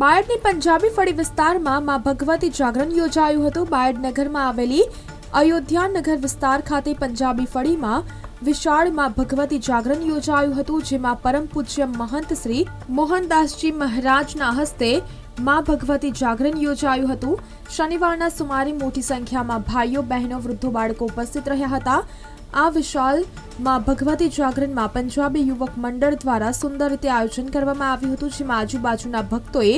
બાયડની પંજાબી ફળી વિસ્તારમાં માં ભગવતી જાગરણ યોજાયું હતું. બાયડ નગરમાં આવેલી અયોધ્યા નગર વિસ્તાર ખાતે પંજાબી ફળીમાં વિશાળમાં ભગવતી જાગરણ યોજાયું હતું, જેમાં પરમ પૂજ્ય મહંત શ્રી મોહનદાસજી મહારાજના હસ્તે માં ભગવતી જાગરણ યોજાયું હતું. શનિવારના સુમારે મોટી સંખ્યામાં ભાઈઓ, બહેનો, વૃદ્ધો, બાળકો ઉપસ્થિત રહ્યા હતા. આ વિશાલમાં ભગવતી જાગરણમાં પંજાબી યુવક મંડળ દ્વારા સુંદર રીતે આયોજન કરવામાં આવ્યું હતું, જેમાં આજુબાજુના ભક્તોએ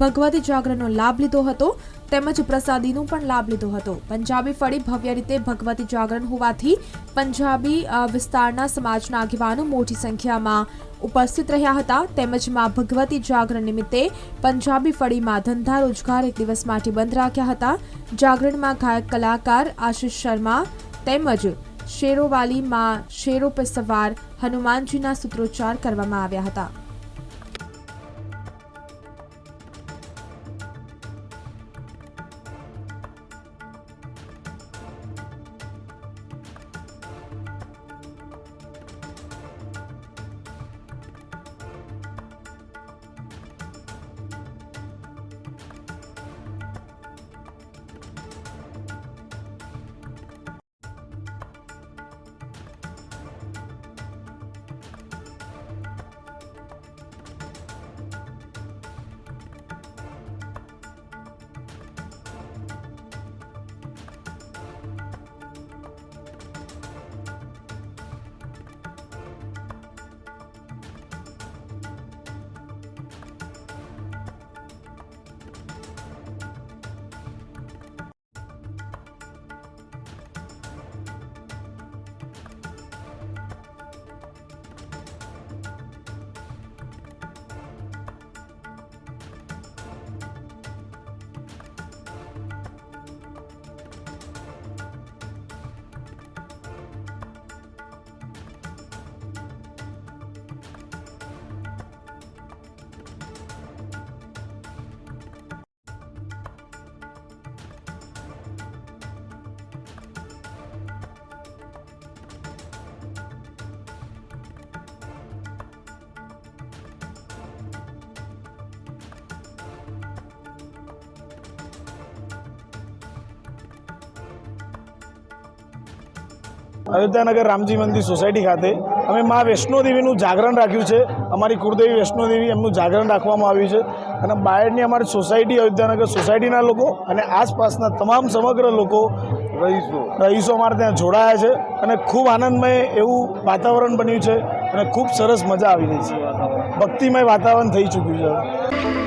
ભગવતી જાગરણનો લાભ લીધો હતો. તેમજ પ્રસાદીનો પણ લાભ લીધો હતો. પંજાબી ફળી ભવ્ય રીતે ભગવતી જાગરણ હોવાથી પંજાબી વિસ્તારના સમાજના આગેવાનો મોટી સંખ્યામાં ઉપસ્થિત રહ્યા હતા. તેમજમાં ભગવતી જાગરણ નિમિત્તે પંજાબી ફળીમાં ધંધા રોજગાર એક દિવસ માટે બંધ રાખ્યા હતા. જાગરણમાં ગાયક કલાકાર આશિષ શર્મા તેમજ શેરોવાલીમાં શેરો પર સવાર હનુમાનજીના સૂત્રોચ્ચાર કરવામાં આવ્યા હતા. અયોધ્યાનગર રામજી મંદિર સોસાયટી ખાતે અમે મા વૈષ્ણોદેવીનું જાગરણ રાખ્યું છે. અમારી કુળદેવી વૈષ્ણોદેવી એમનું જાગરણ રાખવામાં આવ્યું છે. અને બાયડની અમારી સોસાયટી અયોધ્યાનગર સોસાયટીના લોકો અને આસપાસના તમામ સમગ્ર લોકો રહીશો. રહીશો અમારે ત્યાં જોડાયા છે અને ખૂબ આનંદમય એવું વાતાવરણ બન્યું છે અને ખૂબ સરસ મજા આવી રહી છે. ભક્તિમય વાતાવરણ થઈ ચૂક્યું છે.